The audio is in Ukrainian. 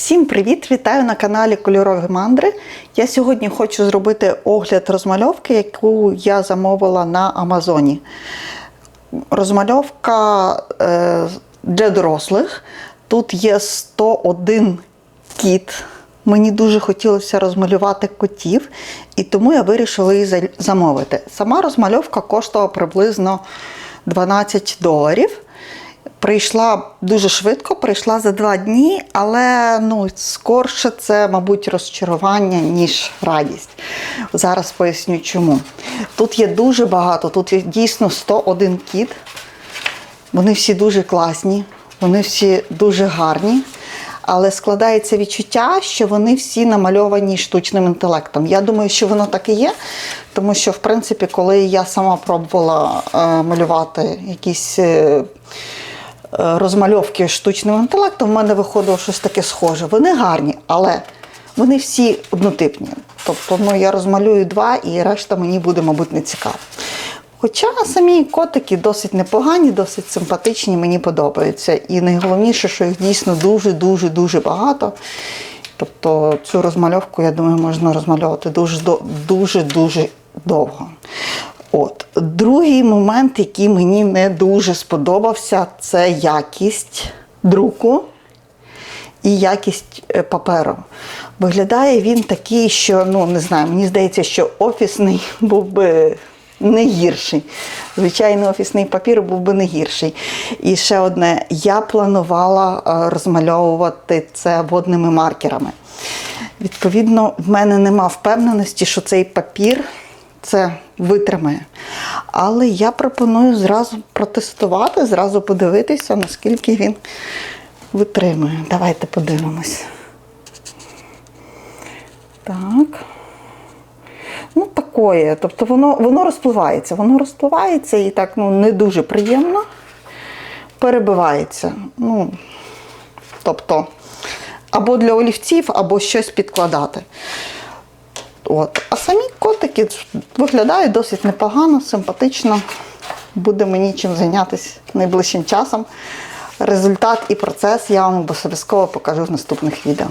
Всім привіт! Вітаю на каналі Кольорові мандри. Я сьогодні хочу зробити огляд розмальовки, яку я замовила на Амазоні. Розмальовка е, для дорослих. Тут є 101 кіт. Мені дуже хотілося розмалювати котів, і тому я вирішила її замовити. Сама розмальовка коштувала приблизно 12 доларів. Прийшла дуже швидко, прийшла за два дні, але ну, скорше це, мабуть, розчарування, ніж радість. Зараз поясню чому. Тут є дуже багато, тут є дійсно 101 кіт. Вони всі дуже класні, вони всі дуже гарні. Але складається відчуття, що вони всі намальовані штучним інтелектом. Я думаю, що воно так і є, тому що, в принципі, коли я сама пробувала е, малювати якісь е, розмальовки штучним інтелектом, в мене виходило щось таке схоже. Вони гарні, але вони всі однотипні. Тобто ну, я розмалюю два і решта мені буде, мабуть, не цікаво. Хоча самі котики досить непогані, досить симпатичні, мені подобаються. І найголовніше, що їх дійсно дуже-дуже дуже багато. Тобто цю розмальовку, я думаю, можна розмальовувати дуже-дуже довго. От. Другий момент, який мені не дуже сподобався, це якість друку і якість е, паперу. Виглядає він такий, що, ну не знаю, мені здається, що офісний був би не гірший. Звичайно, офісний папір був би не гірший. І ще одне, я планувала е, розмальовувати це водними маркерами. Відповідно, в мене нема впевненості, що цей папір це витримає. Але я пропоную зразу протестувати, зразу подивитися, наскільки він витримує. Давайте подивимось. Так. Ну, такое. Тобто воно, воно розпливається. Воно розпливається і так ну, не дуже приємно перебивається. Ну, тобто, або для олівців, або щось підкладати. От. А самі котики виглядають досить непогано, симпатично. Буде мені чим зайнятися найближчим часом. Результат і процес я вам обов'язково покажу в наступних відео.